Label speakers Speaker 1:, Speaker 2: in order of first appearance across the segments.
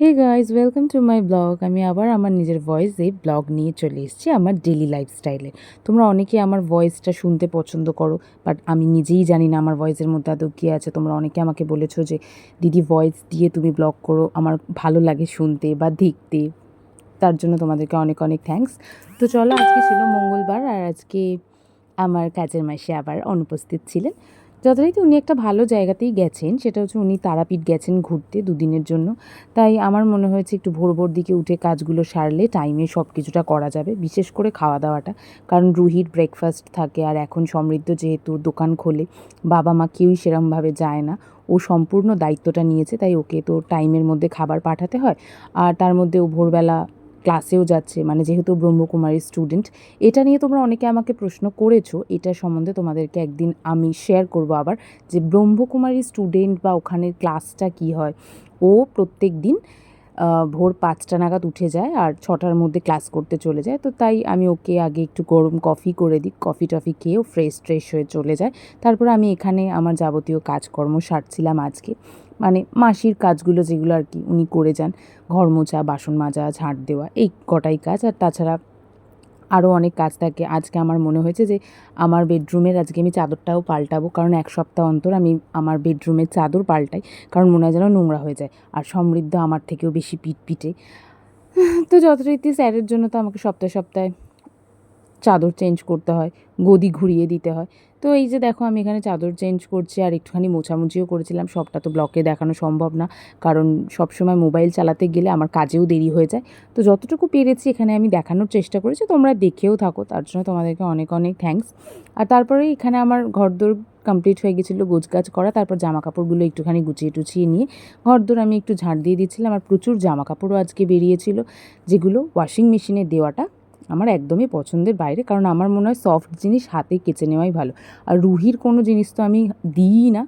Speaker 1: Hey guys welcome to my blog আমি আবার আমার নিজের ভয়েসে ব্লগ নিয়ে চলে এসেছি আমার ডেলি লাইফস্টাইলে তোমরা অনেকে আমার ভয়েসটা শুনতে পছন্দ করো বাট আমি নিজেই জানি না আমার ভয়েসের মধ্যে আদৌ কী আছে। তোমরা অনেকে আমাকে বলেছ যে, দিদি ভয়েস দিয়ে তুমি ব্লগ করো, আমার ভালো লাগে শুনতে বা দেখতে। তার জন্য তোমাদেরকে অনেক অনেক থ্যাঙ্কস তো চলো, আজকে ছিল মঙ্গলবার আর আজকে আমার কাজের মাসে আবার অনুপস্থিত ছিলেন। যথারীতি উনি একটা ভালো জায়গাতেই গেছেন। সেটা হচ্ছে উনি তারাপীঠ গেছেন ঘুরতে দুদিনের জন্য। তাই আমার মনে হয়েছে একটু ভোর ভোর দিকে উঠে কাজগুলো সারলে টাইমে সব কিছুটা করা যাবে, বিশেষ করে খাওয়া দাওয়াটা কারণ রুহির ব্রেকফাস্ট থাকে আর এখন সমৃদ্ধ যেহেতু দোকান খোলে, বাবা মা কেউই সেরমভাবে যায় না। ও সম্পূর্ণ দায়িত্বটা নিয়েছে, তাই ওকে তো টাইমের মধ্যে খাবার পাঠাতে হয়। আর তার মধ্যে ও ভোরবেলা ক্লাসেও যাচ্ছে মানে যেহেতু ব্রহ্মকুমারী স্টুডেন্ট এটা নিয়ে তোমরা অনেকে আমাকে প্রশ্ন করেছ, এটা সম্বন্ধে তোমাদেরকে একদিন আমি শেয়ার করব আবার, যে ব্রহ্মকুমারী স্টুডেন্ট বা ওখানের ক্লাসটা কী হয়? ও প্রত্যেক দিন ভোর পাঁচটা নাগাদ উঠে যায় আর ছটার মধ্যে ক্লাস করতে চলে যায়। তো তাই আমি ওকে আগে একটু গরম কফি করে দিই কফি টফি খেয়েও ফ্রেশ ট্রেশ হয়ে চলে যায়। তারপর আমি এখানে আমার যাবতীয় কাজকর্ম সারছিলাম আজকে। মানে মাসির কাজগুলো যেগুলো আর কি উনি করে যান, ঘর মোছা, বাসন মাজা, ঝাঁট দেওয়া, এই কটাই কাজ। আর তাছাড়া আরও অনেক কাজ থাকে। আজকে আমার মনে হয়েছে যে আমার বেডরুমের আজকে আমি চাদরটাও পাল্টাবো, কারণ এক সপ্তাহ অন্তর আমি আমার বেডরুমের চাদর পাল্টাই, কারণ মনে হয় যেন নোংরা হয়ে যায়। আর সমৃদ্ধ আমার থেকেও বেশি পিট পিটে তো যথারীতি স্যারের জন্য তো আমাকে সপ্তাহে সপ্তাহে চাদর চেঞ্জ করতে হয়, গদি ঘুরিয়ে দিতে হয়। তো এই যে দেখো আমি এখানে চাদর চেঞ্জ করছি আর একটুখানি মোছামুছিও করেছিলাম, সবটা তো ব্লকে দেখানো সম্ভব না। কারণ সবসময় মোবাইল চালাতে গেলে আমার কাজেও দেরি হয়ে যায়। তো যতটুকু পেরেছি এখানে আমি দেখানোর চেষ্টা করেছি, তোমরা দেখেও থাকো, তার জন্য তোমাদেরকে অনেক অনেক থ্যাঙ্কস আর তারপরে এখানে আমার ঘরদোর কমপ্লিট হয়ে গেছিল গোছগাছ করা, তারপর জামা কাপড়গুলো একটুখানি গুছিয়ে টুছিয়ে নিয়ে ঘরদোর আমি একটু ঝাঁট দিয়ে দিচ্ছিলাম আর প্রচুর জামা কাপড়ও আজকে বেরিয়েছিল, যেগুলো ওয়াশিং মেশিনে দেওয়াটা আমার একদমই পছন্দের বাইরে, কারণ আমার মনে হয় সফট জিনিস হাতে কেচে নেওয়াই ভালো। আর রুহির কোনো জিনিস তো আমি দিই না।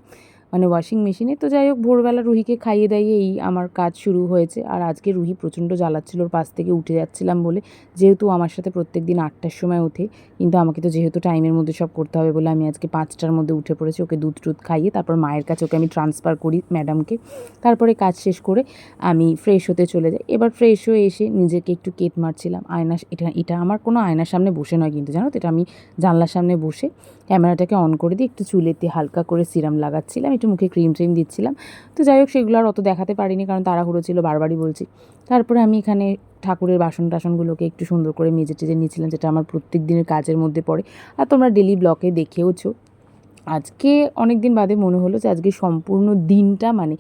Speaker 1: মানে ওয়াশিং মেশিনে তো যাই হোক, ভোরবেলা রুহিকে খাইয়ে দাইয়ে এই আমার কাজ শুরু হয়েছে। আর আজকে রুহি প্রচণ্ড জ্বালাচ্ছিল, ওর পাশ থেকে উঠে যাচ্ছিলাম বলে। যেহেতু আমার সাথে প্রত্যেক দিন আটটার সময় ওঠে, কিন্তু আমাকে তো যেহেতু টাইমের মধ্যে সব করতে হবে বলে আমি আজকে পাঁচটার মধ্যে উঠে পড়েছি, ওকে দুধ টুধ খাইয়ে তারপর মায়ের কাছে ওকে আমি ট্রান্সফার করি ম্যাডামকে তারপরে কাজ শেষ করে আমি ফ্রেশ হতে চলে যাই। এবার ফ্রেশ হয়ে এসে নিজেকে একটু কেট মারছিলাম। আয়না, এটা এটা আমার কোনো আয়নার সামনে বসে নয় কিন্তু, জানো তো, এটা আমি জানলার সামনে বসে ক্যামেরাটাকে অন করে দিয়ে একটু চুলেতে হালকা করে সিরাম লাগাচ্ছিলাম। একটু মুখে ক্রিম ট্রিম দিচ্ছিলাম। তো যাই হোক, সেগুলো আর অত দেখাতে পারিনি, কারণ তাড়াহুড়ো ছিল, বারবারই বলছি। তারপরে আমি এখানে ঠাকুরের বাসন টাসনগুলোকে একটু সুন্দর করে মেজে টেজে নিয়েছিলাম, যেটা আমার প্রত্যেক দিনের কাজের মধ্যে পড়ে। আর তোমরা ডেলি ব্লকে দেখেওছো। আজকে অনেক দিন বাদে মনে হলো যে আজকে সম্পূর্ণ দিনটা মানে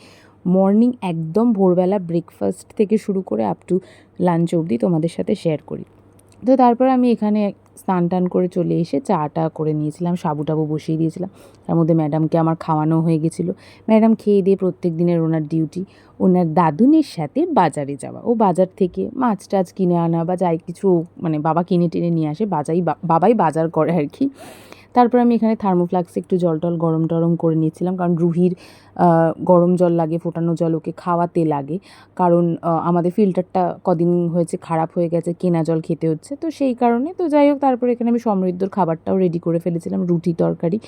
Speaker 1: মর্নিং একদম ভোরবেলা ব্রেকফাস্ট থেকে শুরু করে আপ টু লাঞ্চ অবধি তোমাদের সাথে শেয়ার করি। তো তারপর আমি এখানে স্নান টান করে চলে এসে চা টা করে নিয়েছিলাম, সাবু টাবু বসিয়ে দিয়েছিলাম। তার মধ্যে ম্যাডামকে আমার খাওয়ানো হয়ে গেছিল। ম্যাডাম খেয়ে দিয়ে প্রত্যেক দিনের ওনার ডিউটি। ওনার দাদুনের সাথে বাজারে যাওয়া। ও বাজার থেকে মাছ টাছ কিনে আনা বা যাই কিছু মানে বাবা কিনে টেনে নিয়ে আসে, বাজাই বাবাই বাজার করে আর কি। তারপর আমি এখানে থার্মোফ্লাক্সে একটু জল টল গরম টরম করে নিয়েছিলাম, কারণ রুহির গরম জল লাগে, ফোটানো জল ওকে খাওয়াতে লাগে। কারণ আমাদের ফিল্টারটা কদিন হয়েছে খারাপ হয়ে গেছে, কেনা জল খেতে হচ্ছে, তো সেই কারণে, তো যাই হোক, তারপরে এখানে আমি সমৃদ্ধর খাবারটাও রেডি করে ফেলেছিলাম, রুটি তরকারি।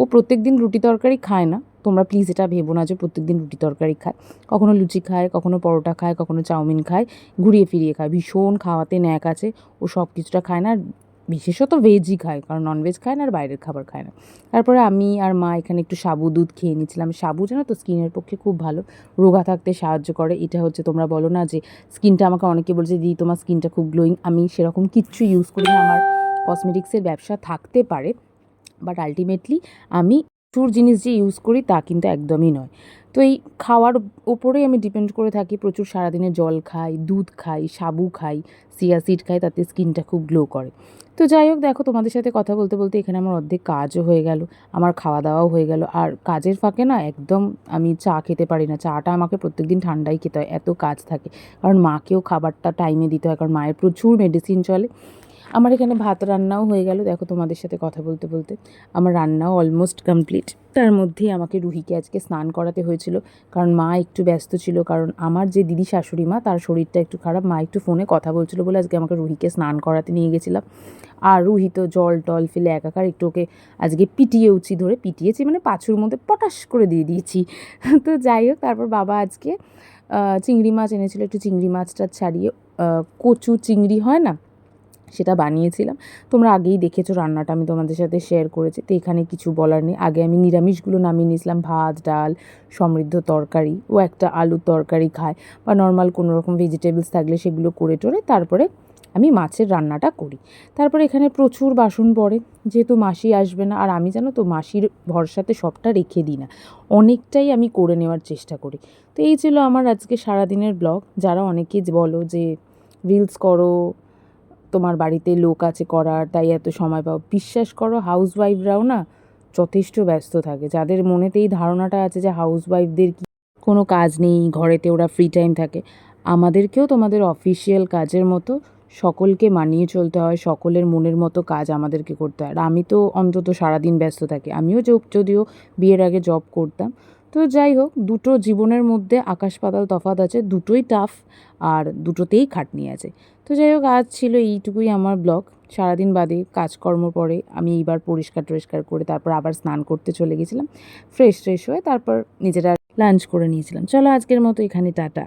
Speaker 1: ও প্রত্যেক দিন রুটি তরকারি খায় না, তোমরা প্লিজ এটা ভেবো না যে প্রত্যেক দিন রুটি তরকারি খায়। কখনো লুচি খায়, কখনো পরোটা খায়, কখনো চাউমিন খায়, ঘুরিয়ে ফিরিয়ে খায়, ভীষণ খাওয়াতে ন্যাক আছে, ও সব কিছুটা খায় না। বিশেষত ভেজই খায় কারণ ননভেজ খায় না আর বাইরের খাবার খায় না। তারপরে আমি আর মা এখানে একটু সাবু দুধ খেয়ে নিয়েছিলাম। সাবু জানো তো স্কিনের পক্ষে খুব ভালো, রোগা থাকতে সাহায্য করে। এটা হচ্ছে তোমরা বলো না যে স্কিনটা আমাকে অনেকে বলছে, দিদি, তোমার স্কিনটা খুব গ্লোয়িং আমি সেরকম কিচ্ছু ইউজ করি না। আমার কসমেটিক্সের ব্যবসা থাকতে পারে বাট আলটিমেটলি আমি প্রচুর জিনিস যে ইউজ করি তা কিন্তু একদমই নয়। তো এই খাওয়ার ওপরেই আমি ডিপেন্ড করে থাকি, প্রচুর সারাদিনে জল খাই, দুধ খাই, সাবু খাই সিয়াসিড খাই, তাতে স্কিনটা খুব গ্লো করে। তো যাই হোক, দেখো তোমাদের সাথে কথা বলতে বলতে এখানে আমার অর্ধেক কাজও হয়ে গেল, আমার খাওয়া দাওয়াও হয়ে গেল। আর কাজের ফাঁকে না একদম আমি চা খেতে পারি না, চাটা আমাকে প্রত্যেকদিন ঠান্ডাই খেতে হয়, এত কাজ থাকে। কারণ মাকেও খাবারটা টাইমে দিতে হয়, কারণ মায়ের প্রচুর মেডিসিন চলে। আমার এখানে ভাত রান্নাও হয়ে গেল। দেখো তোমাদের সাথে কথা বলতে বলতে আমার রান্নাও অলমোস্ট কমপ্লিট তার মধ্যেই আমাকে রুহিকে আজকে স্নান করাতে হয়েছিল, কারণ মা একটু ব্যস্ত ছিল, কারণ আমার যে দিদি শাশুড়ি মা, তার শরীরটা একটু খারাপ, মা একটু ফোনে কথা বলছিল বলে আজকে আমাকে রুহিকে স্নান করাতে নিয়ে গেছিলাম। আর রুহি তো জল টল ফেলে একাকার, একটু ওকে আজকে পিটিয়েওছি ধরে, পিটিয়েছি মানে পাছুর মধ্যে পটাশ করে দিয়ে দিয়েছি। তো যাই হোক, তারপর বাবা আজকে চিংড়ি মাছ এনেছিল, একটু চিংড়ি মাছটা ছাড়িয়ে কচু চিংড়ি হয় না? সেটা বানিয়েছিলাম। তোমরা আগেই দেখেছ রান্নাটা, আমি তোমাদের সাথে শেয়ার করেছি। তো এখানে কিছু বলার নেই। আগে আমি নিরামিষগুলো নামিয়ে নিয়েছিলাম, ভাত, ডাল, সমৃদ্ধ তরকারি। ও একটা আলুর তরকারি খায় বা নর্মাল কোনো রকম ভেজিটেবলস থাকলে সেগুলো করে টোরে, তারপরে আমি মাছের রান্নাটা করি। তারপরে এখানে প্রচুর বাসন পড়ে, যেহেতু মাসি আসবে না। আর আমি জানো তো, মাসির ভরসাতে সবটা রেখে দিই না। অনেকটাই আমি করে নেওয়ার চেষ্টা করি। তো এই ছিল আমার আজকে সারাদিনের ব্লগ যারা অনেকে বলো যে রিলস করো তোমার বাড়িতে লোক আছে করার, তাই এত সময় পাও। বিশ্বাস করো হাউস ওয়াইফরাও না যথেষ্ট ব্যস্ত থাকে। যাদের মনেতে এই ধারণাটা আছে যে হাউস ওয়াইফদের কি কোনো কাজ নেই, ঘরেতে ওরা ফ্রি টাইম থাকে। আমাদেরকেও তোমাদের অফিসিয়াল কাজের মতো সকলকে মানিয়ে চলতে হয়, সকলের মনের মতো কাজ আমাদেরকে করতে হয়। আর আমি তো অন্তত সারাদিন ব্যস্ত থাকি। আমিও য- যদিও বিয়ের আগে জব করতাম। তো যাই হোক, দুটো জীবনের মধ্যে আকাশ পাতাল তফাৎ আছে, দুটোই টাফ আর দুটোতেই খাটনি আছে। তো যাই হোক, আজ ছিল এইটুকুই আমার ব্লগ। সারাদিন বাদে কাজকর্ম পরে আমি এইবার পরিষ্কার টরিষ্কার করে তারপর আবার স্নান করতে চলে গেছিলাম। ফ্রেশ ট্রেশ হয়ে তারপর নিজেরা লাঞ্চ করে নিয়েছিলাম। চলো আজকের মতো এখানে টাটা।